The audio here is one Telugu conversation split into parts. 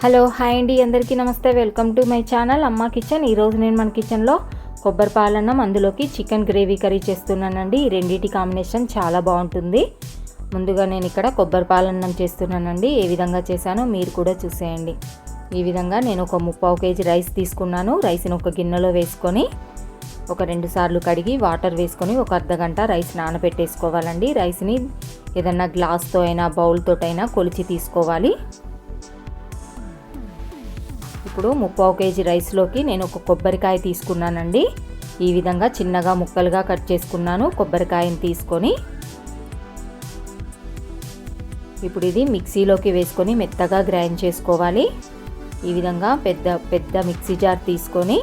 హలో హాయ్ అండి. అందరికీ నమస్తే. Welcome to my channel Amma kitchen. ఈరోజు నేను మన కిచెన్లో కొబ్బరి పాలన్నం అందులోకి చికెన్ గ్రేవీ కర్రీ చేస్తున్నానండి. ఈ రెండింటి కాంబినేషన్ చాలా బాగుంటుంది. ముందుగా నేను ఇక్కడ కొబ్బరి పాలన్నం చేస్తున్నానండి. ఏ విధంగా చేశానో మీరు కూడా చూసేయండి. ఈ విధంగా నేను ఒక ముప్పావు కేజీ రైస్ తీసుకున్నాను. రైస్ని ఒక గిన్నెలో వేసుకొని ఒక రెండు సార్లు కడిగి వాటర్ వేసుకొని ఒక అర్ధ గంట రైస్ నానబెట్టేసుకోవాలండి. రైస్ని ఏదన్నా గ్లాస్తో అయినా బౌల్తో అయినా కొలిచి తీసుకోవాలి. ఇప్పుడు ముప్పావు కేజీ రైస్లోకి నేను ఒక కొబ్బరికాయ తీసుకున్నానండి. ఈ విధంగా చిన్నగా ముక్కలుగా కట్ చేసుకున్నాను కొబ్బరికాయని తీసుకొని. ఇప్పుడు ఇది మిక్సీలోకి వేసుకొని మెత్తగా గ్రైండ్ చేసుకోవాలి. ఈ విధంగా పెద్ద పెద్ద మిక్సీ జార్ తీసుకొని.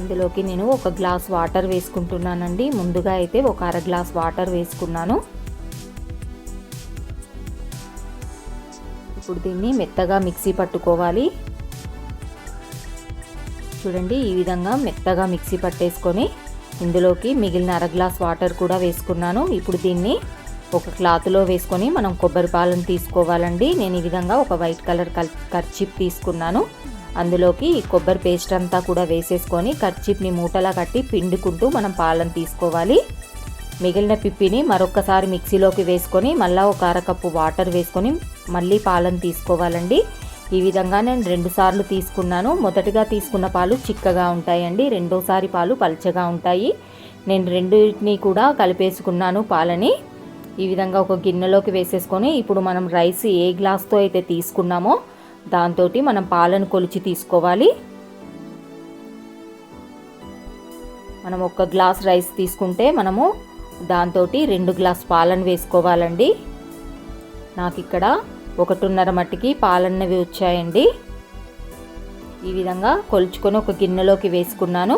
అందులోకి నేను ఒక గ్లాస్ వాటర్ వేసుకుంటున్నానండి. ముందుగా అయితే ఒక అర గ్లాస్ వాటర్ వేసుకున్నాను. ఇప్పుడు దీన్ని మెత్తగా మిక్సీ పట్టుకోవాలి. చూడండి ఈ విధంగా మెత్తగా మిక్సీ పట్టేసుకొని ఇందులోకి మిగిలిన అర గ్లాస్ వాటర్ కూడా వేసుకున్నాను. ఇప్పుడు దీన్ని ఒక క్లాత్లో వేసుకొని మనం కొబ్బరి పాలను తీసుకోవాలండి. నేను ఈ విధంగా ఒక వైట్ కలర్ కల్ కర్చిప్ తీసుకున్నాను. అందులోకి కొబ్బరి పేస్ట్ అంతా కూడా వేసేసుకొని కర్చిప్ని మూటలా కట్టి పిండుకుంటూ మనం పాలను తీసుకోవాలి. మిగిలిన పిప్పిని మరొకసారి మిక్సీలోకి వేసుకొని మళ్ళీ ఒక అరకప్పు వాటర్ వేసుకొని మళ్ళీ పాలను తీసుకోవాలండి. ఈ విధంగా నేను రెండు సార్లు తీసుకున్నాను. మొదటిగా తీసుకున్న పాలు చిక్కగా ఉంటాయండి. రెండోసారి పాలు పలచగా ఉంటాయి. నేను రెండింటిని కూడా కలిపేసుకున్నాను పాలని. ఈ విధంగా ఒక గిన్నెలోకి వేసేసుకొని ఇప్పుడు మనం రైస్ ఏ గ్లాస్తో అయితే తీసుకున్నామో దాంతో మనం పాలను కొలిచి తీసుకోవాలి. మనం ఒక గ్లాస్ రైస్ తీసుకుంటే మనము దాంతో రెండు గ్లాస్ పాలను వేసుకోవాలండి. నాకు ఇక్కడ ఒకటిన్నర మట్టికి పాలన్నవి వచ్చాయండి. ఈ విధంగా కొలుచుకొని ఒక గిన్నెలోకి వేసుకున్నాను.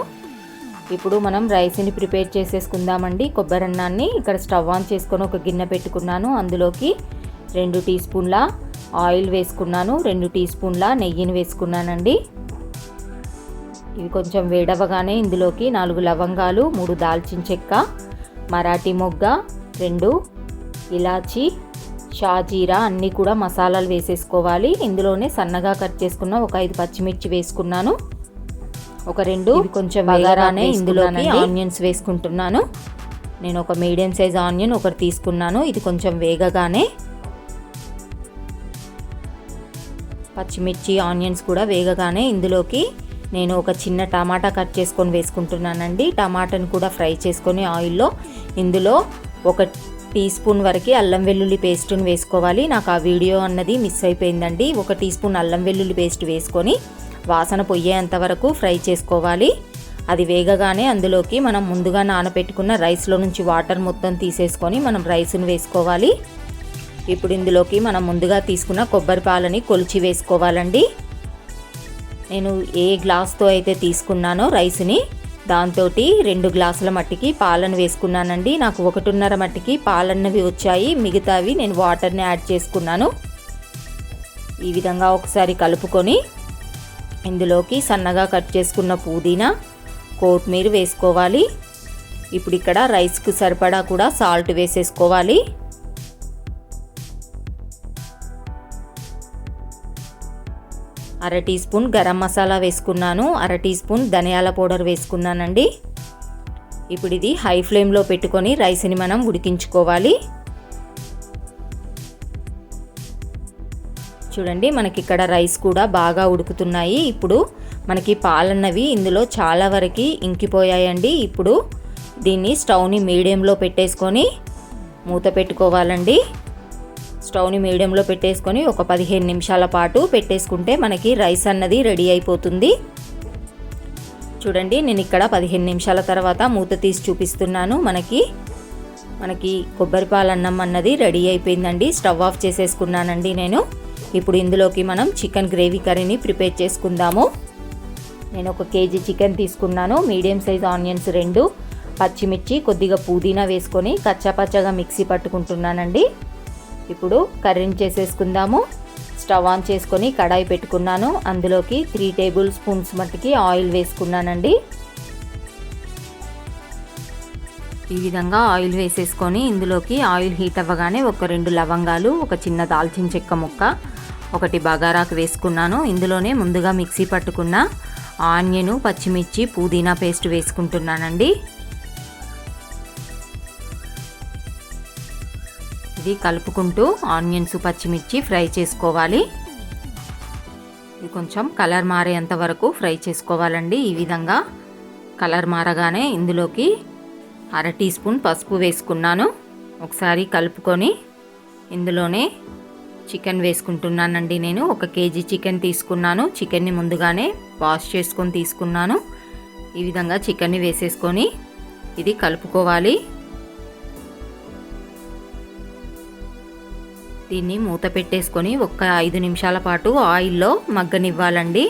ఇప్పుడు మనం రైస్ని ప్రిపేర్ చేసేసుకుందామండి. కొబ్బరి అన్నాన్ని ఇక్కడ స్టవ్ ఆన్ చేసుకొని ఒక గిన్నె పెట్టుకున్నాను. అందులోకి రెండు టీ స్పూన్ల ఆయిల్ వేసుకున్నాను. రెండు టీ స్పూన్ల నెయ్యిని వేసుకున్నానండి. ఇవి కొంచెం వేడవగానే ఇందులోకి నాలుగు లవంగాలు మూడు దాల్చిన చెక్క మరాఠీ మొగ్గ రెండు ఇలాచి షాజీరా అన్నీ కూడా మసాలాలు వేసేసుకోవాలి. ఇందులోనే సన్నగా కట్ చేసుకున్న ఒక ఐదు పచ్చిమిర్చి వేసుకున్నాను. ఒక రెండు కొంచెం బగారానే ఇందులోకి ఆనియన్స్ వేసుకుంటున్నాను. నేను ఒక మీడియం సైజ్ ఆనియన్ ఒకటి తీసుకున్నాను. ఇది కొంచెం వేగగానే పచ్చిమిర్చి ఆనియన్స్ కూడా వేగగానే ఇందులోకి నేను ఒక చిన్న టమాటా కట్ చేసుకొని వేసుకుంటున్నానండి. టమాటాను కూడా ఫ్రై చేసుకొని ఆయిల్లో ఇందులో ఒక టీ స్పూన్ వరకు అల్లం వెల్లుల్లి పేస్ట్ని వేసుకోవాలి. నాకు ఆ వీడియో అన్నది మిస్ అయిపోయిందండి. ఒక టీ స్పూన్ అల్లం వెల్లుల్లి పేస్ట్ వేసుకొని వాసన పొయ్యేంత వరకు ఫ్రై చేసుకోవాలి. అది వేగగానే అందులోకి మనం ముందుగా నానబెట్టుకున్న రైస్లో నుంచి వాటర్ మొత్తం తీసేసుకొని మనం రైస్ను వేసుకోవాలి. ఇప్పుడు ఇందులోకి మనం ముందుగా తీసుకున్న కొబ్బరి పాలని కొలిచి వేసుకోవాలండి. నేను ఏ గ్లాస్తో అయితే తీసుకున్నానో రైస్ని దాంతో రెండు గ్లాసుల మట్టికి పాలను వేసుకున్నానండి. నాకు ఒకటిన్నర మట్టికి పాలన్నవి వచ్చాయి. మిగతావి నేను వాటర్ని యాడ్ చేసుకున్నాను. ఈ విధంగా ఒకసారి కలుపుకొని ఇందులోకి సన్నగా కట్ చేసుకున్న పుదీనా కొత్తిమీర వేసుకోవాలి. ఇప్పుడు ఇక్కడ రైస్కు సరిపడా కూడా సాల్ట్ వేసేసుకోవాలి. అర టీ స్పూన్ గరం మసాలా వేసుకున్నాను అర టీ స్పూన్ ధనియాల పౌడర్ వేసుకున్నానండి. ఇప్పుడు ఇది హై ఫ్లేమ్లో పెట్టుకొని రైస్ని మనం ఉడికించుకోవాలి. చూడండి మనకి ఇక్కడ రైస్ కూడా బాగా ఉడుకుతున్నాయి. ఇప్పుడు మనకి పాలన్నవి ఇందులో చాలా వరకు ఇంకిపోయాయండి. ఇప్పుడు దీన్ని స్టవ్ని మీడియంలో పెట్టేసుకొని మూత పెట్టుకోవాలండి. స్టవ్ని మీడియంలో పెట్టేసుకొని ఒక పదిహేను నిమిషాల పాటు పెట్టేసుకుంటే మనకి రైస్ అన్నది రెడీ అయిపోతుంది. చూడండి నేను ఇక్కడ పదిహేను నిమిషాల తర్వాత మూత తీసి చూపిస్తున్నాను. మనకి మనకి కొబ్బరిపాలు అన్నం అన్నది రెడీ అయిపోయిందండి. స్టవ్ ఆఫ్ చేసేసుకున్నానండి నేను. ఇప్పుడు ఇందులోకి మనం చికెన్ గ్రేవీ కర్రీని ప్రిపేర్ చేసుకుందాము. నేను ఒక కేజీ చికెన్ తీసుకున్నాను. మీడియం సైజ్ ఆనియన్స్ రెండు పచ్చిమిర్చి కొద్దిగా పుదీనా వేసుకొని కచ్చాపచ్చగా మిక్సీ పట్టుకుంటున్నానండి. ఇప్పుడు కర్రీని చేసేసుకుందాము. స్టవ్ ఆన్ చేసుకొని కడాయి పెట్టుకున్నాను. అందులోకి త్రీ టేబుల్ స్పూన్స్ మట్టుకి ఆయిల్ వేసుకున్నానండి. ఈ విధంగా ఆయిల్ వేసేసుకొని ఇందులోకి ఆయిల్ హీట్ అవ్వగానే ఒక రెండు లవంగాలు ఒక చిన్న దాల్చిన చెక్క ముక్క ఒకటి బగారాకు వేసుకున్నాను. ఇందులోనే ముందుగా మిక్సీ పట్టుకున్న ఆనియను పచ్చిమిర్చి పుదీనా పేస్ట్ వేసుకుంటున్నానండి. ఇది కలుపుకుంటూ ఆనియన్స్ పచ్చిమిర్చి ఫ్రై చేసుకోవాలి. ఇది కొంచెం కలర్ మారేంత వరకు ఫ్రై చేసుకోవాలండి ఈ విధంగా. కలర్ మారగానే ఇందులోకి అర టీ స్పూన్ పసుపు వేసుకున్నాను. ఒకసారి కలుపుకొని ఇందులోనే చికెన్ వేసుకుంటున్నానండి నేను. ఒక కేజీ చికెన్ తీసుకున్నాను. చికెన్ని ముందుగానే వాష్ చేసుకొని తీసుకున్నాను. ఈ విధంగా చికెన్ని వేసేసుకొని ఇది కలుపుకోవాలి. దీన్ని మూత పెట్టేసుకొని ఒక ఐదు నిమిషాల పాటు ఆయిల్లో మగ్గనివ్వాలండి.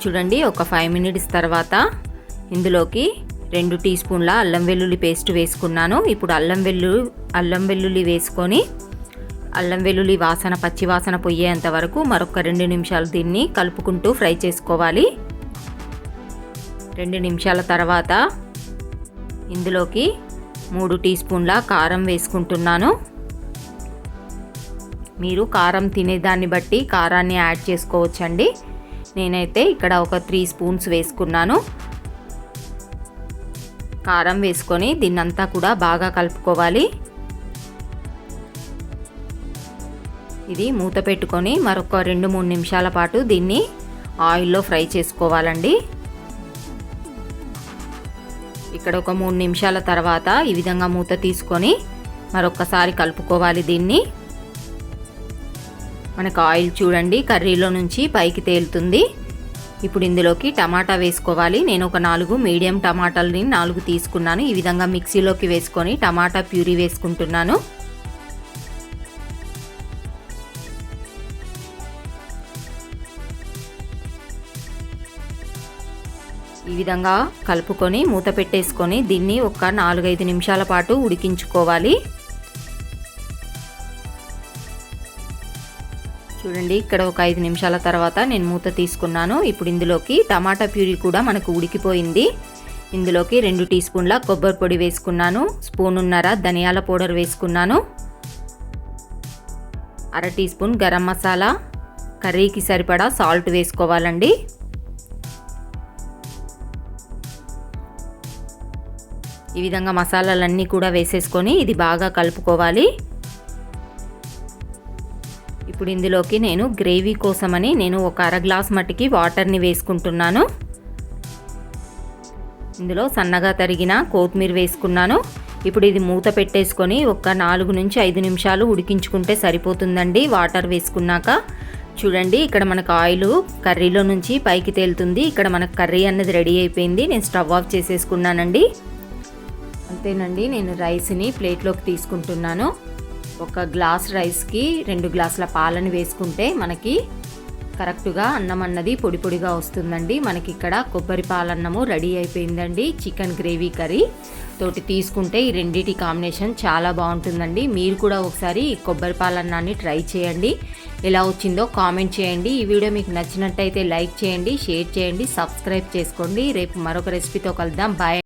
చూడండి ఒక ఫైవ్ మినిట్స్ తర్వాత ఇందులోకి రెండు టీ స్పూన్ల అల్లం వెల్లుల్లి పేస్ట్ వేసుకున్నాను. ఇప్పుడు అల్లం వెల్లు అల్లం వెల్లుల్లి వేసుకొని అల్లం వెల్లుల్లి వాసన పచ్చి వాసన పొయ్యేంత వరకు మరొక రెండు నిమిషాలు దీన్ని కలుపుకుంటూ ఫ్రై చేసుకోవాలి. రెండు నిమిషాల తర్వాత ఇందులోకి మూడు టీ స్పూన్ల కారం వేసుకుంటున్నాను. మీరు కారం తినేదాన్ని బట్టి కారాన్ని యాడ్ చేసుకోవచ్చండి. నేనైతే ఇక్కడ ఒక త్రీ స్పూన్స్ వేసుకున్నాను. కారం వేసుకొని దీన్నంతా కూడా బాగా కలుపుకోవాలి. ఇది మూత పెట్టుకొని మరొక రెండు మూడు నిమిషాల పాటు దీన్ని ఆయిల్లో ఫ్రై చేసుకోవాలండి. ఇక్కడ ఒక మూడు నిమిషాల తర్వాత ఈ విధంగా మూత తీసుకొని మరొకసారి కలుపుకోవాలి దీన్ని. మనకు ఆయిల్ చూడండి కర్రీలో నుంచి పైకి తేలుతుంది. ఇప్పుడు ఇందులోకి టమాటా వేసుకోవాలి. నేను ఒక నాలుగు మీడియం టమాటాలని నాలుగు తీసుకున్నాను. ఈ విధంగా మిక్సీలోకి వేసుకొని టమాటా ప్యూరీ వేసుకుంటున్నాను. ఈ విధంగా కలుపుకొని మూత పెట్టేసుకొని దీన్ని ఒక నాలుగైదు నిమిషాల పాటు ఉడికించుకోవాలి. చూడండి ఇక్కడ ఒక ఐదు నిమిషాల తర్వాత నేను మూత తీసుకున్నాను. ఇప్పుడు ఇందులోకి టమాటా ప్యూరీ కూడా మనకు ఉడికిపోయింది. ఇందులోకి రెండు టీ స్పూన్ల కొబ్బరి పొడి వేసుకున్నాను. స్పూనున్నర ధనియాల పౌడర్ వేసుకున్నాను. అర టీ స్పూన్ గరం మసాలా. కర్రీకి సరిపడా సాల్ట్ వేసుకోవాలండి. ఈ విధంగా మసాలాలన్నీ కూడా వేసేసుకొని ఇది బాగా కలుపుకోవాలి. ఇప్పుడు ఇందులోకి నేను గ్రేవీ కోసమని నేను ఒక అర గ్లాస్ మట్టికి వాటర్ని వేసుకుంటున్నాను. ఇందులో సన్నగా తరిగిన కొత్తిమీర వేసుకున్నాను. ఇప్పుడు ఇది మూత పెట్టేసుకొని ఒక నాలుగు నుంచి ఐదు నిమిషాలు ఉడికించుకుంటే సరిపోతుందండి వాటర్ వేసుకున్నాక. చూడండి ఇక్కడ మనకు ఆయిల్ కర్రీలో నుంచి పైకి తేలుతుంది. ఇక్కడ మనకు కర్రీ అన్నది రెడీ అయిపోయింది. నేను స్టవ్ ఆఫ్ చేసేసుకున్నానండి. అంతేనండి నేను రైస్ని ప్లేట్లోకి తీసుకుంటున్నాను. ఒక గ్లాస్ రైస్కి రెండు గ్లాసుల పాలను వేసుకుంటే మనకి కరెక్ట్గా అన్నం అన్నది పొడి పొడిగా వస్తుందండి. మనకి ఇక్కడ కొబ్బరి పాలన్నము రెడీ అయిపోయిందండి. చికెన్ గ్రేవీ కర్రీ తోటి తీసుకుంటే ఈ రెండింటి కాంబినేషన్ చాలా బాగుంటుందండి. మీరు కూడా ఒకసారి ఈ కొబ్బరి పాలన్నాన్ని ట్రై చేయండి. ఎలా వచ్చిందో కామెంట్ చేయండి. ఈ వీడియో మీకు నచ్చినట్టయితే లైక్ చేయండి షేర్ చేయండి సబ్స్క్రైబ్ చేసుకోండి. రేపు మరొక రెసిపీతో కలుద్దాం. బాయ్.